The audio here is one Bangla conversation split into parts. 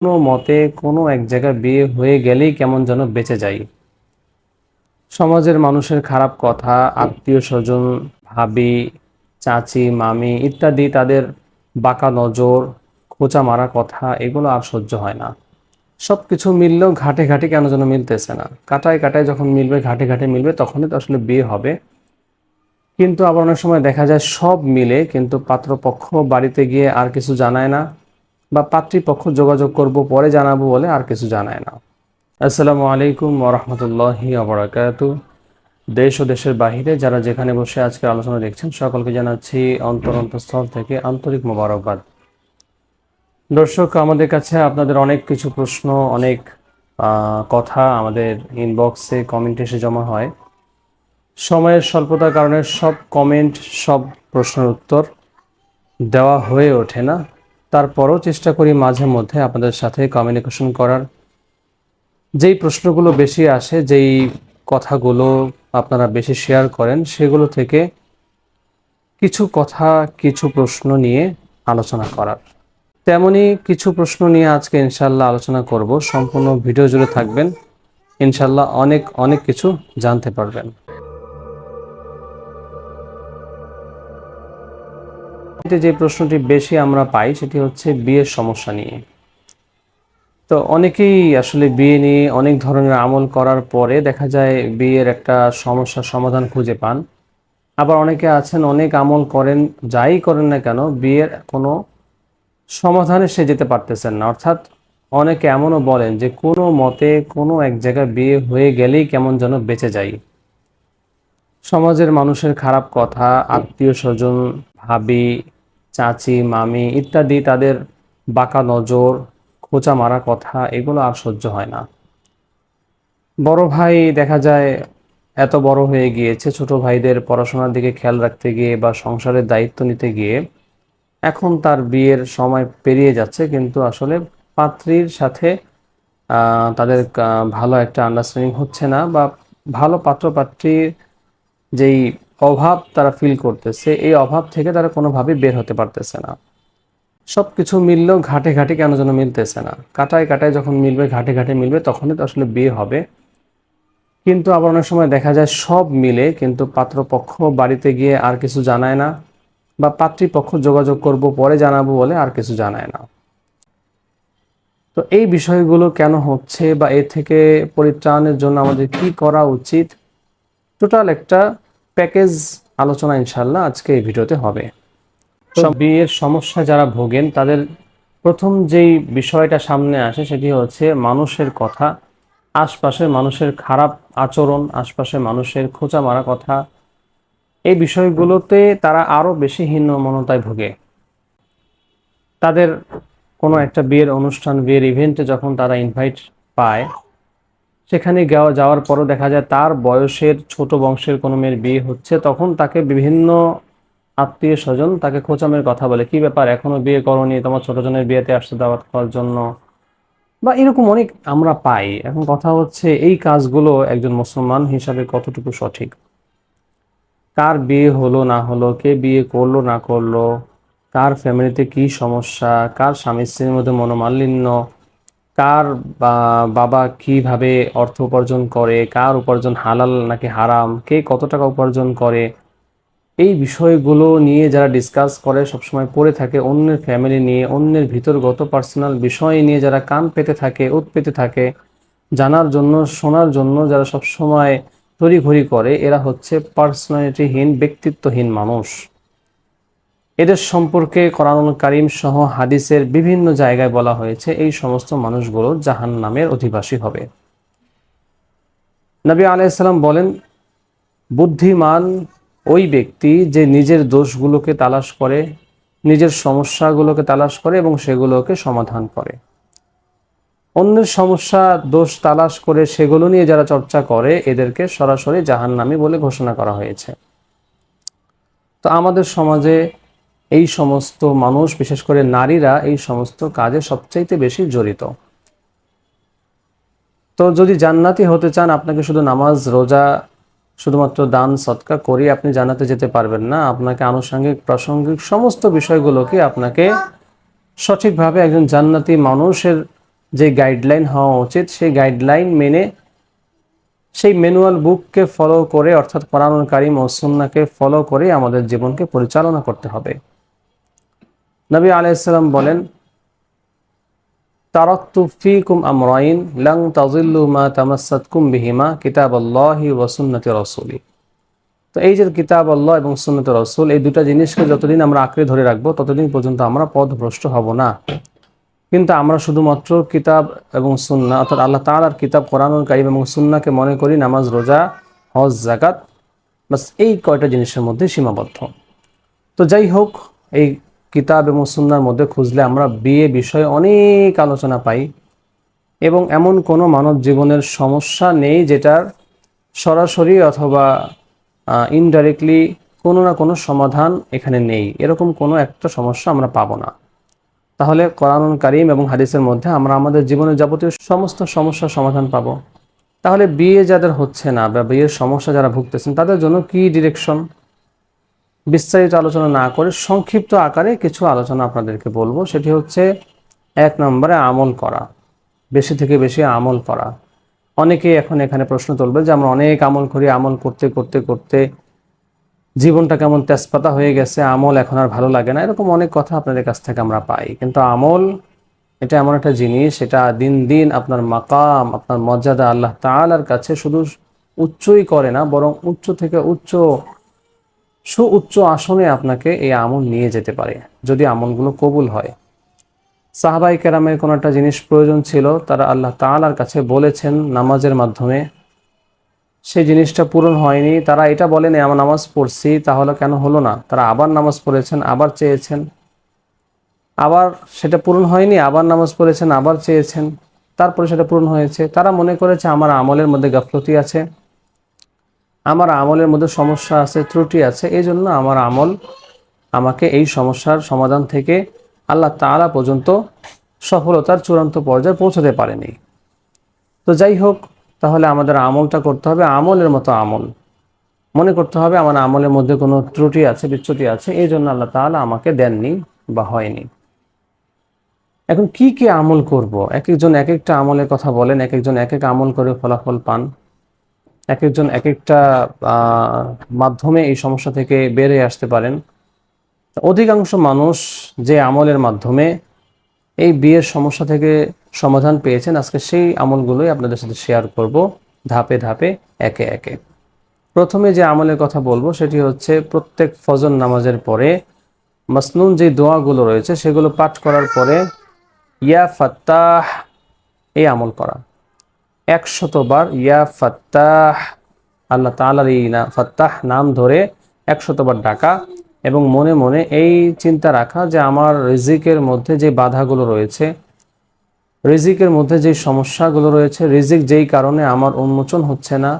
কোনো মতে কোনো এক জায়গায় বিয়ে হয়ে গেলেই কেমন যেন বেঁচে যাই সমাজের মানুষের খারাপ কথা, আত্মীয় স্বজন, ভাবি, চাচি, মামি ইত্যাদি তাদের বাঁকা নজর, খোঁচা মারা কথা, এগুলো আর সহ্য হয় না। সব কিছু মিললেও ঘাটে ঘাটে কেন যেন মিলতেছে না। কাটায় কাটায় যখন মিলবে, ঘাটে ঘাটে মিলবে, তখনই তো আসলে বিয়ে হবে। কিন্তু আবার অনেক সময় দেখা যায় সব মিলে, কিন্তু পাত্রপক্ষ বাড়িতে গিয়ে আর কিছু জানায় না। বা পাত্রীপক্ষ যোগাযোগ করব, পরে জানাব বলে আর কিছু জানায় না। আসসালামু আলাইকুম ওরহমতুল্লাহি আবরাকাতু দেশ ও দেশের বাহিরে যারা যেখানে বসে আজকে আলোচনা দেখছেন, সকলকে জানাচ্ছি অন্তর অন্তঃস্থল থেকে আন্তরিক মোবারকবাদ। দর্শক, আমাদের কাছে আপনাদের অনেক কিছু প্রশ্ন, অনেক কথা আমাদের ইনবক্সে কমেন্ট এসে জমা হয়। সময়ের স্বল্পতার কারণে সব কমেন্ট সব প্রশ্নের উত্তর দেওয়া হয়ে ওঠে না। তারপরও চেষ্টা করি মাঝে মধ্যে আপনাদের সাথে কমিউনিকেশন করার। যেই প্রশ্নগুলো বেশি আসে, যেই কথাগুলো আপনারা বেশি শেয়ার করেন, সেগুলো থেকে কিছু কথা, কিছু প্রশ্ন নিয়ে আলোচনা করার। তেমনি কিছু প্রশ্ন নিয়ে আজকে ইনশাল্লাহ আলোচনা করব। সম্পূর্ণ ভিডিও জুড়ে থাকবেন। ইনশাল্লাহ অনেক অনেক কিছু জানতে পারবেন। যে প্রশ্নটি বেশি আমরা পাই, সেটি হচ্ছে বিয়ের সমস্যা নিয়ে। তো অনেকেই আসলে বিয়ে নিয়ে অনেক ধরনের আমল করার পরে দেখা যায় বিয়ের একটা সমস্যার সমাধান খুঁজে পান। আবার অনেকে আছেন, অনেক আমল করেন, যাই করেন না কেন, বিয়ের কোনো সমাধানে সে যেতে পারতেছেন না। অর্থাৎ অনেকে এমনও বলেন যে কোনো মতে কোনো এক জায়গায় বিয়ে হয়ে গেলেই কেমন যেন বেঁচে যাই। সমাজের মানুষের খারাপ কথা, আত্মীয় স্বজন, ভাবি চাচি, মামি ইত্যাদি তাদের বাঁকা নজর, খোঁচা মারা কথা এগুলো আর সহ্য হয় না। বড় ভাই দেখা যায় এত বড় হয়ে গিয়েছে, ছোট ভাইদের পড়াশোনার দিকে খেয়াল রাখতে গিয়ে বা সংসারের দায়িত্ব নিতে গিয়ে। এখন তার বিয়ের সময় পেরিয়ে যাচ্ছে, কিন্তু আসলে পাত্রীর সাথে তাদের ভালো একটা আন্ডারস্ট্যান্ডিং হচ্ছে না বা ভালো পাত্র পাত্রীর যেই অভাব তারা ফিল করতেছে, এই অভাব থেকে তারা কোনোভাবেই বের হতে পারতেছে না। সব কিছু মিললেও ঘাটে ঘাটে কেন যেন মিলতেছে না। কাটায় কাটায় যখন মিলবে, ঘাটে ঘাটে মিলবে, তখনই তো আসলে বিয়ে হবে। কিন্তু আবার অনেক সময় দেখা যায় সব মিলে, কিন্তু পাত্রপক্ষ বাড়িতে গিয়ে আর কিছু জানায় না, বা পাত্রীপক্ষ যোগাযোগ করব, পরে জানাব বলে আর কিছু জানায় না। তো এই বিষয়গুলো কেন হচ্ছে, বা এ থেকে পরিত্রাণের জন্য আমাদের কি করা উচিত? টোটাল একটা প্যাকেজ আলোচনা ইনশাল্লাহ আজকে এই ভিডিওতে হবে। বিয়ের সমস্যা যারা ভোগেন, তাদের প্রথম যেই বিষয়টা সামনে আসে সেটি হচ্ছে মানুষের কথা, আশপাশের মানুষের খারাপ আচরণ, আশপাশের মানুষের খোঁচা মারা কথা। এই বিষয়গুলোতে তারা আরও বেশি হীনমনতায় ভোগে। তাদের কোনো একটা বিয়ের অনুষ্ঠান, বিয়ের ইভেন্টে যখন তারা ইনভাইট পায় সেখানে যাওয়া যাওয়ার পরও দেখা যায় তার বয়সের ছোট বংশের কোনো মেয়ের বিয়ে হচ্ছে, তখন তাকে বিভিন্ন আত্মীয় স্বজন তাকে খোঁচামের কথা বলে, কি ব্যাপার? এখনও বিয়ে করনি, তোমার ছোট জনের বিয়েতে আসতে দাওয়াত খাওয়ার জন্য? বা এরকম অনেক আমরা পাই। এখন কথা হচ্ছে এই কাজগুলো একজন মুসলমান হিসাবে কতটুকু সঠিক? কার বিয়ে হলো, না হলো, কে বিয়ে করল, না করল, কার ফ্যামিলিতে কি সমস্যা, কার স্বামী স্ত্রীর মধ্যে মনোমালিন্য কার বাবা কীভাবে অর্থ উপার্জন করে, কার উপার্জন হালাল নাকি হারাম, কে কত টাকা উপার্জন করে, এই বিষয়গুলো নিয়ে যারা ডিসকাস করে, সবসময় পড়ে থাকে, অন্যের ফ্যামিলি নিয়ে, অন্যের ভিতরগত পার্সোনাল বিষয় নিয়ে যারা কান পেতে থাকে ওত পেতে থাকে, জানার জন্য, শোনার জন্য যারা সবসময় তড়িঘড়ি করে, এরা হচ্ছে পার্সোনালিটিহীন ব্যক্তিত্বহীন মানুষ। এদের সম্পর্কে কোরআনুল কারিম সহ হাদিসের বিভিন্ন জায়গায় বলা হয়েছে, এই সমস্ত মানুষগুলো জাহান নামের অধিবাসী হবে। নবী আলাইসাল্লাম বলেন, বুদ্ধিমান ওই ব্যক্তি যে নিজের দোষগুলোকে তালাশ করে, নিজের সমস্যাগুলোকে তালাশ করে এবং সেগুলোকে সমাধান করে। অন্যের সমস্যা, দোষ তালাশ করে সেগুলো নিয়ে যারা চর্চা করে, এদেরকে সরাসরি জাহান্নামী বলে ঘোষণা করা হয়েছে। তো আমাদের সমাজে এই সমস্ত মানুষ, বিশেষ করে নারীরা, এই সমস্ত কাজে সবচাইতে বেশি জড়িত। তো যদি জান্নাতি হতে চান, আপনাকে শুধু নামাজ, রোজা, শুধুমাত্র দান সৎকা করে আপনি জান্নাতে যেতে পারবেন না। আপনাকে আনুষঙ্গিক, প্রাসঙ্গিক সমস্ত বিষয়গুলোকে আপনাকে সঠিকভাবে একজন জান্নাতি মানুষের যে গাইডলাইন হওয়া উচিত, সেই গাইডলাইন মেনে, সেই ম্যানুয়াল বুককে ফলো করে, অর্থাৎ কোরআনুল কারিম ও সুন্নাকে ফলো করে আমাদের জীবনকে পরিচালনা করতে হবে। নবী আলাইসাল্লাম বলেন তো এই যে কিতাব এবং সুন্নত রসুল, এই দুটা জিনিসকে যতদিন আমরা আঁকড়ে ধরে রাখব, ততদিন পর্যন্ত আমরা হব না। কিন্তু আমরা শুধুমাত্র কিতাব এবং সুন্না, অর্থাৎ আল্লাহ তাআলার কিতাব, কোরআনুল কারিম এবং সুন্নাকে মনে করি নামাজ, রোজা, হজ জাকাত এই কয়টা জিনিসের মধ্যে সীমাবদ্ধ। তো যাই হোক, এই কিতাব এবং সুন্নার মধ্যে খুঁজলে আমরা বিয়ে বিষয়ে অনেক আলোচনা পাই। এবং এমন কোনো মানব জীবনের সমস্যা নেই যেটার সরাসরি অথবা ইনডাইরেক্টলি কোনো না কোনো সমাধান এখানে নেই। এরকম কোনো একটা সমস্যা আমরা পাবো না। তাহলে কোরআনুল কারিম এবং হাদিসের মধ্যে আমরা আমাদের জীবনের যাবতীয় সমস্ত সমস্যার সমাধান পাব। তাহলে বিয়ে যাদের হচ্ছে না বা বিয়ের সমস্যা যারা ভুগতেছেন, তাদের জন্য কি ডিরেকশন বিস্তারিত আলোচনা না করে সংক্ষিপ্ত আকারে কিছু আলোচনা আপনাদেরকে বলব। সেটি হচ্ছে এক নম্বরে আমল করা, বেশি থেকে বেশি আমল করা। অনেকেই এখন এখানে প্রশ্ন তুলবে যে আমরা অনেক আমল করি, আমল করতে করতে করতে জীবনটা কেমন তেজপাতা হয়ে গেছে, আমল এখন আর ভালো লাগে না, এরকম অনেক কথা আপনাদের কাছ থেকে আমরা পাই। কিন্তু আমল, এটা এমন একটা জিনিস, এটা দিন দিন আপনার মাকাম, আপনার মর্যাদা আল্লাহ তালার কাছে শুধু উচ্চই করে না, বরং উচ্চ থেকে উচ্চ সুউচ্চ আসনে আপনাকে এই আমল নিয়ে যেতে পারে, যদি আমলগুলো কবুল হয়। সাহাবাই কেরামের কোনো একটা জিনিস প্রয়োজন ছিল, তারা আল্লাহ তালার কাছে বলেছেন নামাজের মাধ্যমে, সেই জিনিসটা পূরণ হয়নি। তারা এটা বলেনি আমার নামাজ পড়ছি, তাহলে কেন হলো না? তারা আবার নামাজ পড়েছেন, আবার চেয়েছেন, আবার সেটা পূরণ হয়নি, আবার নামাজ পড়েছেন, আবার চেয়েছেন, তারপরে সেটা পূরণ হয়েছে। তারা মনে করেছে, আমার আমলের মধ্যে গাফলতি আছে। আমার আমলের মধ্যে সমস্যা আছে, ত্রুটি আছে, এই জন্য আমার আমল আমাকে এই সমস্যার সমাধান থেকে আল্লাহ তালা পর্যন্ত সফলতার চূড়ান্ত পর্যায়ে পৌঁছাতে পারেনি। তো যাই হোক, তাহলে আমাদের আমলটা করতে হবে আমলের মতো আমল। মনে করতে হবে আমার আমলের মধ্যে কোনো ত্রুটি আছে, বিচ্যুতি আছে, এই জন্য আল্লাহ তালা আমাকে দেননি বা হয়নি। এখন কি কি আমল করব? এক একজন এক একটা আমলের কথা বলেন, এক একজন এক এক আমল করে ফলাফল পান। এক একজন এক একটা মাধ্যমে এই সমস্যা থেকে হয়ে আসতে পারেন। অধিকাংশ মানুষ যে আমলের মাধ্যমে এই বিয়ের সমস্যা থেকে সমাধান পেয়েছেন, আজকে সেই আমলগুলোই আপনাদের সাথে শেয়ার করব ধাপে ধাপে, একে একে। প্রথমে যে আমলের কথা বলব, সেটি হচ্ছে প্রত্যেক ফজর নামাজের পরে মাসনুন যে দোয়াগুলো রয়েছে, সেগুলো পাঠ করার পরে, ইয়া ফাত্তাহ, এই আমল করা। একশতবার ইয়া ফাত্তাহ, আল্লাহ তালার এই না, ফাত্তাহ নাম ধরে একশতবার ডাকা এবং মনে মনে এই চিন্তা রাখা যে আমার রিজিকের মধ্যে যে বাধাগুলো রয়েছে, রিজিকের মধ্যে যে সমস্যাগুলো রয়েছে, রিজিক যেই কারণে আমার উন্মোচন হচ্ছে না।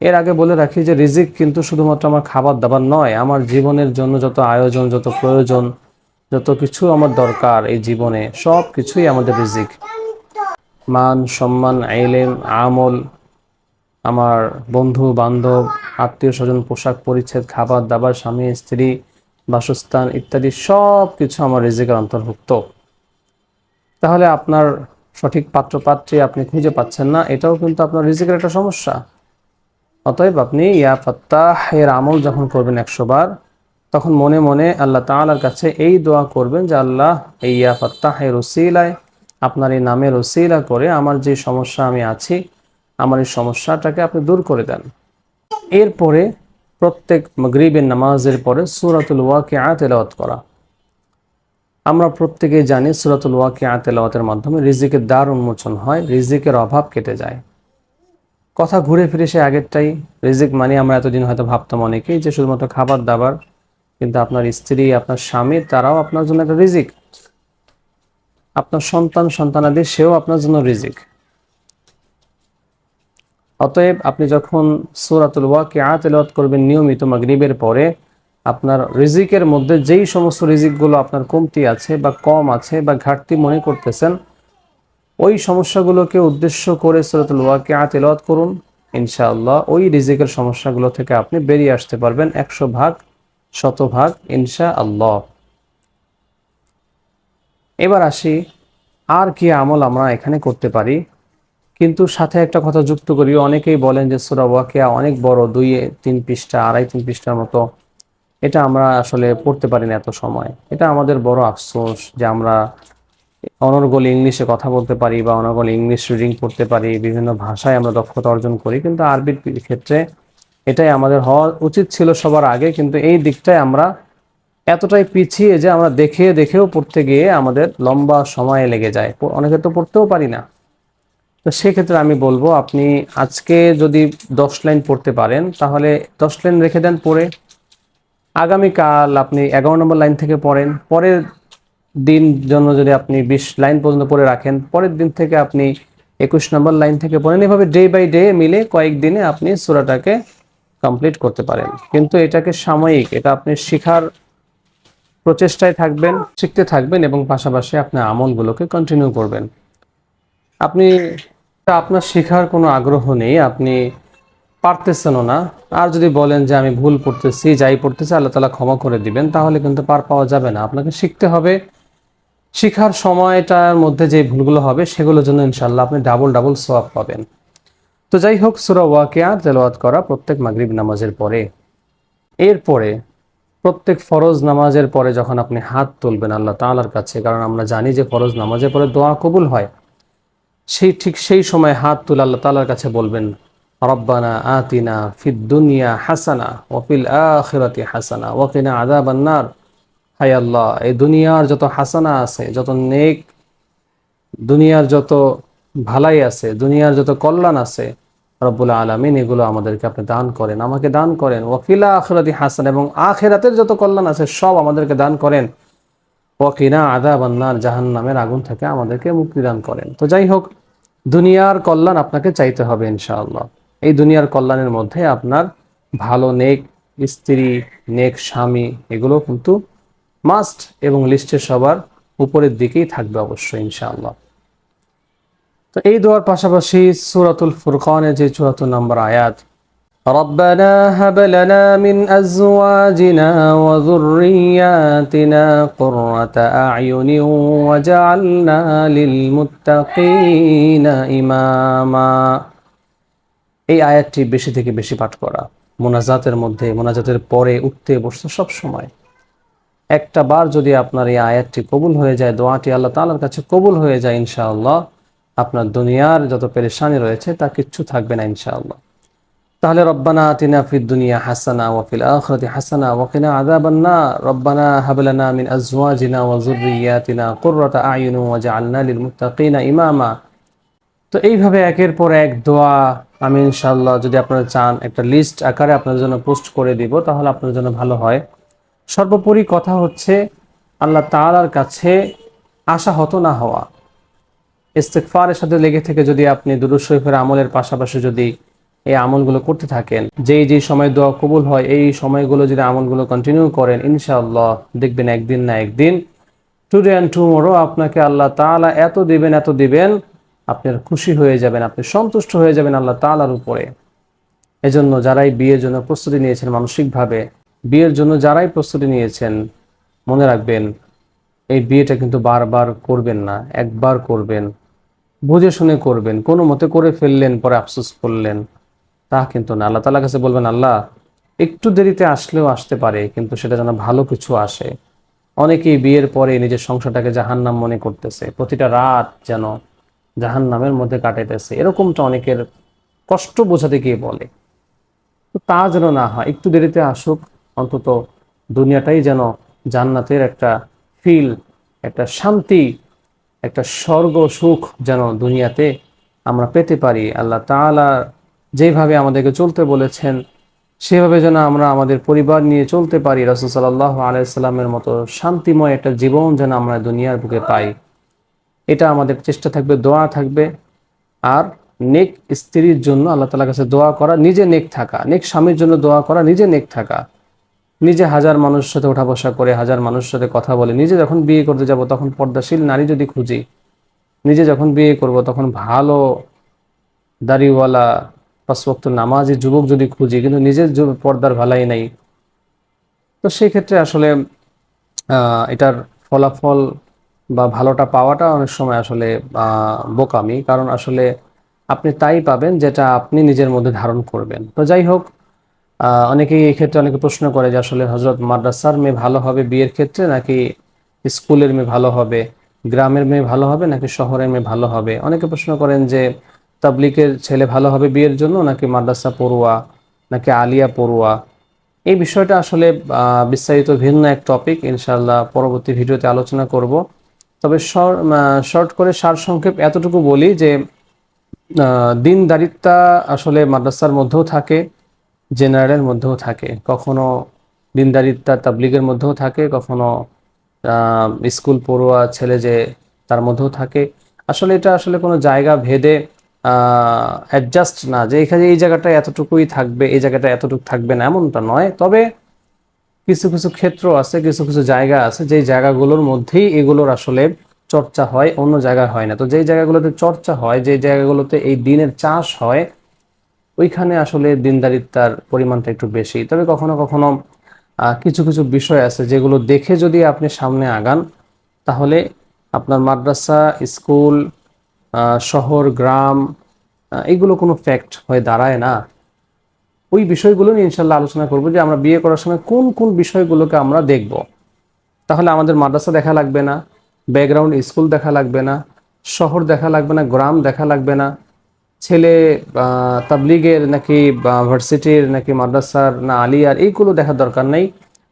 এর আগে বলে রাখি যে রিজিক কিন্তু শুধুমাত্র আমার খাবার দাবার নয়, আমার জীবনের জন্য যত আয়োজন, যত প্রয়োজন, যত কিছু আমার দরকার এই জীবনে সব কিছুই আমাদের রিজিক। মান, সম্মান আইলেম আমল, আমার বন্ধু, বান্ধব, আত্মীয় স্বজন, পোশাক পরিচ্ছেদ, খাবার দাবার, স্বামী, স্ত্রী, বাসস্থান ইত্যাদি সব কিছু আমার রিজিকের অন্তর্ভুক্ত। তাহলে আপনার সঠিক পাত্র পাত্রী আপনি খুঁজে পাচ্ছেন না, এটাও কিন্তু আপনার রিজিকের একটা সমস্যা। অতএব আপনি ইয়া ফত্তাহ এর আমল যখন করবেন একশো বার, তখন মনে মনে আল্লাহ তালার কাছে এই দোয়া করবেন যে, আল্লাহ, এই ইয়া ফত্তাহ এর রসিলায় আপনার এই নামের রসিলা করে আমার যে সমস্যা আমি আছি, আমার এই সমস্যাটাকে আপনি দূর করে দেন। এরপরে প্রত্যেক মগরিবের নামাজের পরে সুরাতুল ওয়াকে তেলাওয়াত করা। আমরা প্রত্যেকেই জানি সুরাতুল ওয়াকে তেলাওয়াতের মাধ্যমে রিজিকের দ্বার উন্মোচন হয়, রিজিকের অভাব কেটে যায়। কথা ঘুরে ফিরে সে আগেরটাই। রিজিক মানে আমরা এতদিন হয়তো ভাবতাম অনেকেই যে শুধুমাত্র খাবার দাবার, কিন্তু আপনার স্ত্রী, আপনার স্বামী, তারাও আপনার জন্য একটা রিজিক। আপনার সন্তান, সন্তানাদি, সেও আপনার জন্য রিজিক। অতএব আপনি যখন সুরাতুল ওয়াকে তেলাওয়াত করবেন নিয়মিত মাগরিবের পরে, আপনার রিজিকের মধ্যে যেই সমস্ত রিজিকগুলো আপনার কমতি আছে বা কম আছে বা ঘাটতি মনে করতেছেন, ওই সমস্যাগুলোকে উদ্দেশ্য করে সুরাতুল ওয়াকে তেলাওয়াত করুন। ইনশাআল্লাহ ওই রিজিকের সমস্যাগুলো থেকে আপনি বেরিয়ে আসতে পারবেন একশো ভাগ, শতভাগ ইনশা আল্লাহ এবার আসি, আর কি আমল আমরা এখানে করতে পারি। কিন্তু সাথে একটা কথা যুক্ত করি, অনেকেই বলেন যে সুরা ওয়াকিয়া অনেক বড়, দুই, তিন পৃষ্ঠা, আড়াই, তিন পৃষ্ঠার মতো। এটা আমরা আসলে পড়তে পারি না এত সময়। এটা আমাদের বড় আফসোস যে আমরা অনর্গল ইংলিশে কথা বলতে পারি বা অনর্গল ইংলিশ রিডিং পড়তে পারি, বিভিন্ন ভাষায় আমরা দক্ষতা অর্জন করি। কিন্তু আরবির ক্ষেত্রে এটাই আমাদের হওয়া উচিত ছিল সবার আগে, কিন্তু এই দিকটায় আমরা এতটাই পিছিয়ে যে আমরা দেখে দেখেও পড়তে গিয়ে আমাদের লম্বা সময় লেগে যায়। অনেকে তো পড়তেও পারি না। তো সেক্ষেত্রে আমি বলব, আপনি আজকে যদি দশ লাইন পড়তে পারেন, তাহলে দশ লাইন রেখে দেন পড়ে। আগামীকাল আপনি এগারো নম্বর লাইন থেকে পড়েন। পরের দিন জন্য যদি আপনি বিশ লাইন পর্যন্ত পড়ে রাখেন, পরের দিন থেকে আপনি একুশ নম্বর লাইন থেকে পড়েন। এভাবে ডে বাই ডে মিলে কয়েকদিনে আপনি সুরাটাকে কমপ্লিট করতে পারেন। কিন্তু এটাকে সাময়িক, এটা আপনি শিখার প্রচেষ্টায় থাকবেন, শিখতে থাকবেন এবং পাশাপাশি আপনার আমলগুলোকে কন্টিনিউ করবেন। আপনি আপনার শেখার কোনো আগ্রহ নেই, আপনি পারতেছেনও না। আর যদি বলেন যে আমি ভুল পড়তেছি, যাই পড়তেছি, আল্লাহ তালা ক্ষমা করে দিবেন, তাহলে কিন্তু পার পাওয়া যাবে না। আপনাকে শিখতে হবে। শিখার সময়টার মধ্যে যে ভুলগুলো হবে, সেগুলোর জন্য ইনশাল্লাহ আপনি ডাবল ডাবল সোয়াব পাবেন। তো যাই হোক, সুরা ওয়াকিয়া তেলাওয়াত করা প্রত্যেক মাগরিব নামাজের পরে। এরপরে প্রত্যেক ফরজ নামাজের পরে যখন আপনি হাত তুলবেন আল্লাহ তাআলার কাছে, কারণ আমরা জানি যে ফরজ নামাজের পরে দোয়া কবুল হয়, সেই ঠিক সেই সময় হাত তুলে আল্লাহ তাআলার কাছে বলবেন, রব্বানা আতিনা ফিদ দুনিয়া হাসানা ওফিল আখিরাতি হাসানা ওয়াকিনা আযাবান নার। হায় আল্লাহ, এই দুনিয়ার যত হাসানা আছে, যত নেক, দুনিয়ার যত ভালাই আছে, দুনিয়ার যত কল্যাণ আছে রব্বুল আলমিন এগুলো আমাদেরকে আপনি দান করেন। আমাকে দান করেন। ওয়াকিলা আখরাতি হাসান এবং আখেরাতের যত কল্যাণ আছে, সব আমাদেরকে দান করেন। ওয়াকিনা আদা বান্নার জাহান নামের আগুন থেকে আমাদেরকে মুক্তি দান করেন। তো যাই হোক, দুনিয়ার কল্যাণ আপনাকে চাইতে হবে ইনশাআল্লাহ। এই দুনিয়ার কল্যাণের মধ্যে আপনার ভালো নেক, স্ত্রী, নেক স্বামী, এগুলো কিন্তু মাস্ট এবং লিস্টে সবার উপরের দিকেই থাকবে অবশ্যই ইনশাআল্লাহ। তো এই দোয়ার পাশাপাশি সূরাতুল ফুরকানের যে চুয়াত্তর নম্বর আয়াত ربنا هب لنا من أزواجنا وذرياتنا قرة أعين وجعلنا للمتقين إماما এই আয়াতটি বেশি থেকে বেশি পাঠ করা মোনাজাতের মধ্যে মোনাজাতের পরে উঠতে বসতে সব সময় একটা বার যদি আপনার এই আয়াতটি কবুল হয়ে যায় দোয়াটি আল্লাহ তাআলার কাছে কবুল হয়ে যায় ইনশাআল্লাহ আপনার দুনিয়ার যত পেরেশানি রয়েছে, তা কিচ্ছু থাকবে না ইনশাআল্লাহ। তাহলে রব্বানা আতিনা ফিদ দুনিয়া হাসানা ওয়া ফিল আখিরাতি হাসানা ওয়া কিনা আযাবান নার। রব্বানা হাব লানা মিন আজওয়াজিনা ওয়া যুররিয়াতিনা কুররাতা আয়ুন ওয়াজআলনা লিল মুত্তাকিনা ইমামা। তো এইভাবে একের পর এক দোয়া আমি ইনশাআল্লাহ যদি আপনারা চান একটা লিস্ট আকারে আপনার জন্য পোস্ট করে দিব, তাহলে আপনার জন্য ভালো হয়। সর্বোপরি কথা হচ্ছে, আল্লাহ তাআলার কাছে আশা হতো না হওয়া। ইস্তেকফারের সাথে লেগে থেকে যদি আপনি দুরুদ শরীফের আমলের পাশাপাশি যদি এই আমলগুলো করতে থাকেন, যেই যেই সময় দোয়া কবুল হয়, এই সময়গুলো যদি আমলগুলো কন্টিনিউ করেন, ইনশাআল্লাহ দেখবেন একদিন না একদিন টুডে অ্যান্ড টুমোরো আপনাকে আল্লাহ তাআলা এত দিবেন এত দিবেন আপনার খুশি হয়ে যাবেন, আপনি সন্তুষ্ট হয়ে যাবেন আল্লাহ তালার উপরে। এজন্য যারাই বিয়ের জন্য প্রস্তুতি নিয়েছেন মানসিকভাবে, বিয়ের জন্য যারাই প্রস্তুতি নিয়েছেন, মনে রাখবেন, এই বিয়েটা কিন্তু বারবার করবেন না, একবার করবেন। বুঝে শুনে করবেন, কোনো মতে করে ফেললেন, পরে আফসোস করলেন, তা কিন্তু না। আল্লাহ তালার কাছে বলবেন, আল্লাহ, একটু দেরিতে আসলেও আসতে পারে, কিন্তু সেটা যেন ভালো কিছু আসে। অনেকেই বিয়ের পরে নিজের সংসারটাকে জাহান্নাম মনে করতেছে, প্রতিটা রাত যেন জাহান্নামের মধ্যে কাটাইতেছে। এরকমটা অনেকের কষ্ট বোঝাতে গিয়ে বলে। তা যেন না হয়, একটু দেরিতে আসুক, অন্তত দুনিয়াটাই যেন জান্নাতের একটা ফিল একটা শান্তি একটা স্বর্গ সুখ যেন দুনিয়াতে আমরা পেতে পারি। আল্লাহ তাআলা যেভাবে আমাদেরকে চলতে বলেছেন, সেভাবে যেন আমরা আমাদের পরিবার নিয়ে চলতে পারি। রসুল সাল্লাহ আলাইসাল্লামের মতো শান্তিময় একটা জীবন যেন আমরা দুনিয়ার বুকে পাই। এটা আমাদের চেষ্টা থাকবে, দোয়া থাকবে। আর নেক স্ত্রীর জন্য আল্লাহ তালার কাছে দোয়া করা, নিজে নেক থাকা। নেক স্বামীর জন্য দোয়া করা, নিজে নেক থাকা। নিজে হাজার মানুষের সাথে ওঠা বসা করে, হাজার মানুষের সাথে কথা বলে, নিজে যখন বিয়ে করতে যাব তখন পর্দাশীল নারী যদি খুঁজি, নিজে যখন বিয়ে করব তখন ভালো দাড়িওয়ালা পাঁচ নামাজি যুবক যদি খুঁজি, কিন্তু নিজের পর্দার ভালাই নাই। তো সেই ক্ষেত্রে আসলে এটার ফলাফল বা ভালোটা পাওয়াটা অনেক সময় আসলে বোকামি। কারণ আসলে আপনি তাই পাবেন যেটা আপনি নিজের মধ্যে ধারণ করবেন। তো যাই হোক অনেকেই এই ক্ষেত্রে অনেকে প্রশ্ন করে যে আসলে হজরত মাদ্রাসার মেয়ে ভালো হবে বিয়ের ক্ষেত্রে নাকি স্কুলের মেয়ে ভালো হবে, গ্রামের মেয়ে ভালো হবে নাকি শহরের মেয়ে ভালো হবে? অনেকে প্রশ্ন করেন যে তাবলিকের ছেলে ভালো হবে বিয়ের জন্য নাকি মাদ্রাসা পড়ুয়া নাকি আলিয়া পড়ুয়া? এই বিষয়টা আসলে বিস্তারিত ভিন্ন এক টপিক ইনশাল্লাহ পরবর্তী ভিডিওতে আলোচনা করব। তবে শর্ট করে সারসংক্ষেপ এতটুকু বলি যে দিনদারিত্বা আসলে মাদ্রাসার মধ্যেও থাকে। জেনারেলের মধ্যেও থাকে। কখনো দিনদারিত্বা তাবলিগের মধ্যেও থাকে, কখনো স্কুল পড়ুয়া ছেলে যে তার মধ্যেও থাকে। আসলে এটা আসলে কোনো জায়গা ভেদে অ্যাডজাস্ট না যে এখানে এই জায়গাটা এতটুকুই থাকবে, এই জায়গাটা এতটুকু থাকবে না, এমনটা নয়। তবে কিছু কিছু ক্ষেত্র আছে, কিছু কিছু জায়গা আছে, যেই জায়গাগুলোর মধ্যেই এগুলোর আসলে চর্চা হয়, অন্য জায়গায় হয় না। তো যেই জায়গাগুলোতে চর্চা হয় যে জায়গাগুলোতে এই দিনের চাষ হয় ওইখানে আসলে দিনদারিত্বার পরিমাণটা একটু বেশি। তবে কখনো কখনো কিছু কিছু বিষয় আছে যেগুলো দেখে যদি আপনি সামনে আগান, তাহলে আপনার মাদ্রাসা, স্কুল শহর, গ্রাম এগুলো কোনো ফ্যাক্ট হয়ে দাঁড়ায় না। ওই বিষয়গুলো নিয়ে ইনশাল্লাহ আলোচনা করব যে আমরা বিয়ে করার সময় কোন কোন বিষয়গুলোকে আমরা দেখব। তাহলে আমাদের মাদ্রাসা দেখা লাগবে না ব্যাকগ্রাউন্ড স্কুল দেখা লাগবে না, শহর দেখা লাগবে না, গ্রাম দেখা লাগবে না। ছেলে তাবলিগের নাকি ভার্সিটির নাকি মাদ্রাসার, না আলিয়ার, এইগুলো দেখার দরকার নেই।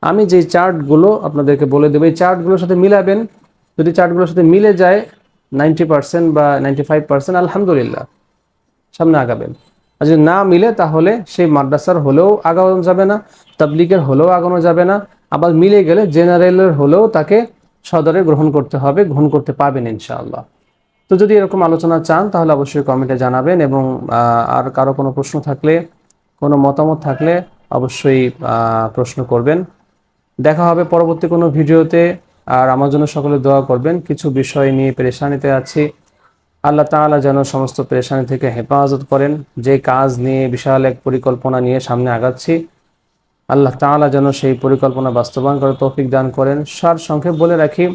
আমি যে চার্টগুলো আপনাদেরকে বলে দেবো, এই চার্টগুলোর সাথে মিলাবেন। যদি চার্টগুলোর সাথে মিলে যায়, নাইনটি পার্সেন্ট বা নাইনটি ফাইভ পার্সেন্ট, আলহামদুলিল্লাহ, সামনে আগাবেন। আর যদি না মিলে, তাহলে সেই মাদ্রাসার হলেও আগানো যাবে না, তাবলিগের হলেও আগানো যাবে না। আবার মিলে গেলে জেনারেলের হলেও তাকে সদরে গ্রহণ করতে হবে, গ্রহণ করতে পারবেন ইনশাআল্লাহ। তো যদি এরকম আলোচনা চান, তাহলে অবশ্যই কমেন্টে জানাবেন এবং আর কারও কোনো প্রশ্ন থাকলে, কোনো মতামত থাকলে অবশ্যই প্রশ্ন করবেন। দেখা হবে পরবর্তী কোনো ভিডিওতে, আর আমার জন্য সকলে দোয়া করবেন। কিছু বিষয় নিয়ে পেরেশানিতে আছি। আল্লাহ তাআলা যেন সমস্ত পেরেশানি থেকে হেফাজত করেন। যে কাজ নিয়ে বিশাল এক পরিকল্পনা নিয়ে সামনে আগাচ্ছি, আল্লাহ তাআলা যেন সেই পরিকল্পনা বাস্তবায়ন করে তৌফিক দান করেন। সার সংক্ষেপ বলে রাখি,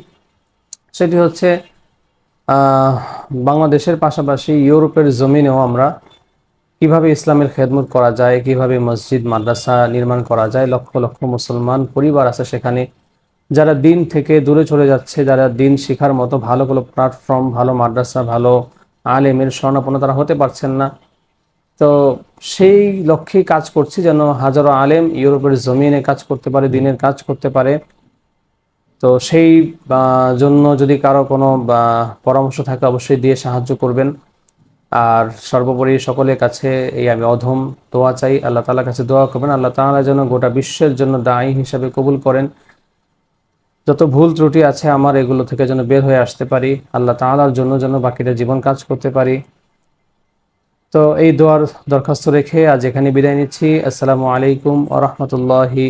সেটি হচ্ছে বাংলাদেশের পাশাপাশি ইউরোপের জমিনেও আমরা কীভাবে ইসলামের খেদমত করা যায়, কীভাবে মসজিদ, মাদ্রাসা নির্মাণ করা যায়, লক্ষ লক্ষ মুসলমান পরিবার আছে সেখানে যারা দিন থেকে দূরে চলে যাচ্ছে, যারা দিন শেখার মতো ভালো কোনো প্ল্যাটফর্ম ভালো মাদ্রাসা, ভালো আলেমের স্বর্ণাপন্ন তারা হতে পারছেন না। তো সেই লক্ষ্যেই কাজ করছি যেন হাজারো আলেম ইউরোপের জমিনে কাজ করতে পারে, দিনের কাজ করতে পারে। তো সেই জন্য যদি কারও কোনো পরামর্শ থাকে, অবশ্যই দিয়ে সাহায্য করবেন। আর সর্বোপরি সকলের কাছে এই আমি অধম দোয়া চাই। আল্লাহ তাআলার কাছে দোয়া করবেন। আল্লাহ তাআলা যেন গোটা বিশ্বের জন্য দায়ী হিসাবে কবুল করেন। যত ভুল ত্রুটি আছে আমার, এগুলো থেকে যেন বের হয়ে আসতে পারি। আল্লাহ তাআলার জন্য যেন বাকিটা জীবন কাজ করতে পারি। তো এই দোয়ার দরখাস্ত রেখে আজ এখানে বিদায় নিচ্ছি। আসসালামু আলাইকুম ওয়া রাহমাতুল্লাহি